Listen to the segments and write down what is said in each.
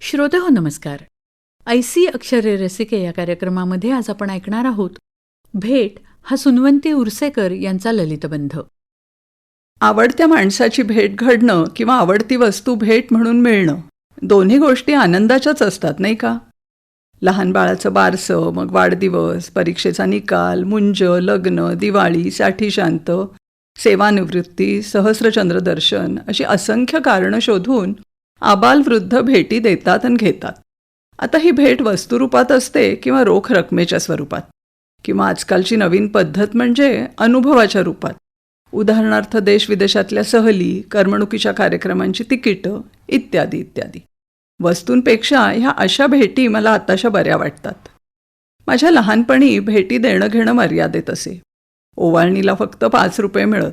श्रोते हो नमस्कार. ऐसी अक्षरे रसिके या कार्यक्रमामध्ये आज आपण ऐकणार आहोत भेट हा सुनवंती उर्सेकर यांचा ललितबंध आवडत्या माणसाची भेट घडणं किंवा आवडती वस्तू भेट म्हणून मिळणं दोन्ही गोष्टी आनंदाच्याच असतात नाही का? लहान बाळाचं बारसं मग वाढदिवस परीक्षेचा निकाल मुंज लग्न दिवाळी साठी शांत सेवानिवृत्ती सहस्रचंद्र दर्शन अशी असंख्य कारणं शोधून आबालवृद्ध भेटी देतात आणि घेतात. आता ही भेट वस्तुरूपात असते किंवा रोख रकमेच्या स्वरूपात. किंवा आजकालची नवीन पद्धत म्हणजे अनुभवाच्या रूपात. उदाहरणार्थ देश विदेशातल्या सहली करमणुकीच्या कार्यक्रमांची तिकीटं इत्यादी इत्यादी. वस्तूंपेक्षा ह्या अशा भेटी मला आताशा बऱ्या वाटतात. माझ्या लहानपणी भेटी देणं घेणं मर्यादेत असे. ओवाळणीला फक्त पाच रुपये मिळत.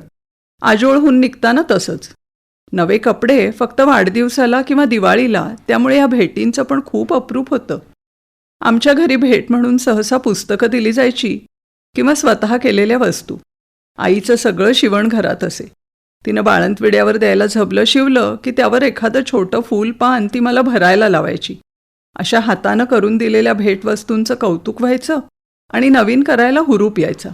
आजोळहून निघताना तसंच. नवे कपडे फक्त वाढदिवसाला किंवा दिवाळीला त्यामुळे या भेटींचं पण खूप अप्रूप होतं. आमच्या घरी भेट म्हणून सहसा पुस्तकं दिली जायची किंवा स्वतः केलेल्या वस्तू. आईचं सगळं शिवण घरात असे. तिनं बाळंतविड्यावर द्यायला झबलं शिवलं की त्यावर एखादं छोटं फूल पान ती मला भरायला लावायची. अशा हातानं करून दिलेल्या भेटवस्तूंचं कौतुक व्हायचं आणि नवीन करायला हुरूप यायचा.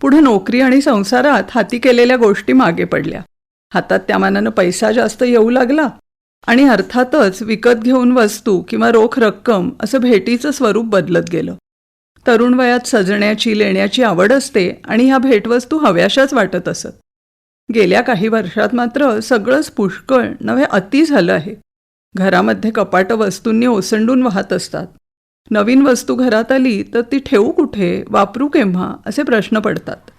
पुढं नोकरी आणि संसारात हाती केलेल्या गोष्टी मागे पडल्या. हातात त्या मानानं पैसा जास्त येऊ लागला आणि अर्थातच विकत घेऊन वस्तू किंवा रोख रक्कम असं भेटीचं स्वरूप बदलत गेलं. तरुण वयात सजण्याची लेण्याची आवड असते आणि ह्या भेटवस्तू हव्याशाच वाटत असत. गेल्या काही वर्षात मात्र सगळंच पुष्कळ नव्हे अति झालं आहे. घरामध्ये कपाटं वस्तूंनी ओसंडून वाहत असतात. नवीन वस्तू घरात आली तर ती ठेवू कुठे वापरू केव्हा असे प्रश्न पडतात.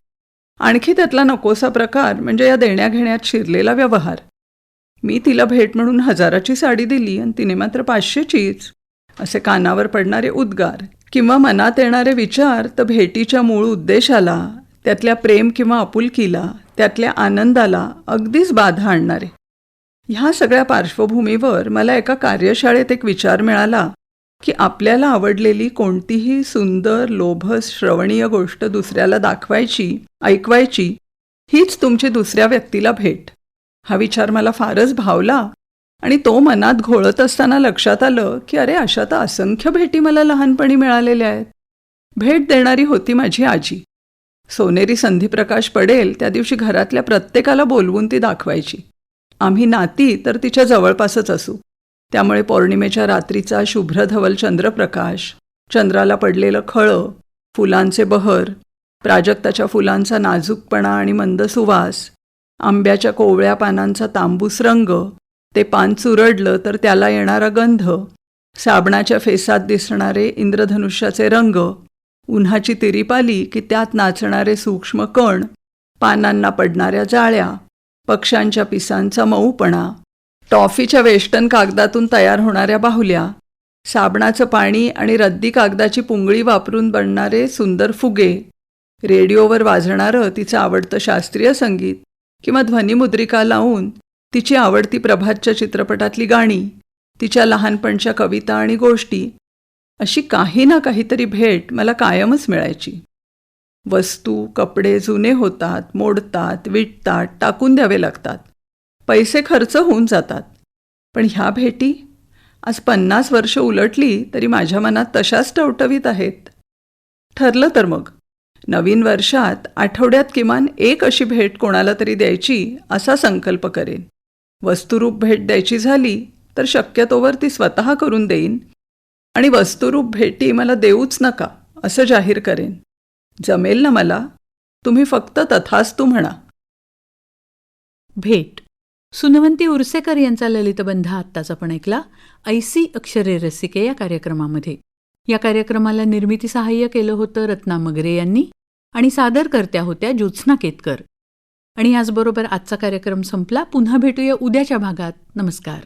आणखी त्यातला नकोसा प्रकार म्हणजे या देण्याघेण्यात शिरलेला व्यवहार. मी तिला भेट म्हणून हजाराची साडी दिली आणि तिने मात्र पाचशेचीच. असे कानावर पडणारे उद्गार किंवा मनात येणारे विचार तर भेटीच्या मूळ उद्देशाला त्यातल्या प्रेम किंवा आपुलकीला त्यातल्या आनंदाला अगदीच बाधा आणणारे. ह्या सगळ्या पार्श्वभूमीवर मला एका कार्यशाळेत एक विचार मिळाला की आपल्याला आवडलेली कोणतीही सुंदर लोभस श्रवणीय गोष्ट दुसऱ्याला दाखवायची ऐकवायची हीच तुमची दुसऱ्या व्यक्तीला भेट. हा विचार मला फारच भावला आणि तो मनात घोळत असताना लक्षात आलं की अरे अशा तर असंख्य भेटी मला लहानपणी मिळालेल्या आहेत. भेट देणारी होती माझी आजी. सोनेरी संधीप्रकाश पडेल त्या दिवशी घरातल्या प्रत्येकाला बोलवून ती दाखवायची. आम्ही नाती तर तिच्या जवळपासच असू. त्यामुळे पौर्णिमेच्या रात्रीचा शुभ्र धवल चंद्रप्रकाश चंद्राला पडलेलं खळं फुलांचे बहर प्राजक्ताच्या फुलांचा नाजूकपणा आणि मंद सुवास आंब्याच्या कोवळ्या पानांचा तांबूस रंग ते पान चुरडलं तर त्याला येणारा गंध साबणाच्या फेसात दिसणारे इंद्रधनुष्याचे रंग उन्हाची तिरीपाली की त्यात नाचणारे सूक्ष्म कण पानांना पडणाऱ्या जाळ्या पक्ष्यांच्या पिसांचा मऊपणा टॉफीच्या वेष्टन कागदातून तयार होणाऱ्या बाहुल्या साबणाचं पाणी आणि रद्दी कागदाची पुंगळी वापरून बनणारे सुंदर फुगे. रेडिओवर वाजणारं तिचं आवडतं शास्त्रीय संगीत किंवा ध्वनिमुद्रिका लावून तिची आवडती प्रभातच्या चित्रपटातली गाणी तिच्या लहानपणच्या कविता आणि गोष्टी. अशी काही ना काहीतरी भेट मला कायमच मिळायची. वस्तू कपडे जुने होतात मोडतात विटतात टाकून द्यावे लागतात. पैसे खर्च होऊन जातात. पण ह्या भेटी आज पन्नास वर्ष उलटली तरी माझ्या मनात तशाच टवटवीत आहेत. ठरलं तर मग. नवीन वर्षात आठवड्यात किमान एक अशी भेट कोणाला तरी द्यायची असा संकल्प करेन. वस्तुरूप भेट द्यायची झाली तर शक्यतोवर ती स्वतः करून देईन. आणि वस्तुरूप भेटी मला देऊच नका असं जाहीर करेन. जमेल ना मला? तुम्ही फक्त तथास्तू म्हणा. भेट. सुनवंती उर्सेकर यांचा ललितबंध आत्ताच आपण ऐकला. ऐसी अक्षरे रसिके या कार्यक्रमामध्ये. या कार्यक्रमाला निर्मिती सहाय्य केलं होतं रत्ना मगरे यांनी आणि सादरकर्त्या होत्या ज्योत्स्ना केतकर. आणि याचबरोबर आजचा कार्यक्रम संपला. पुन्हा भेटूया उद्याच्या भागात. नमस्कार.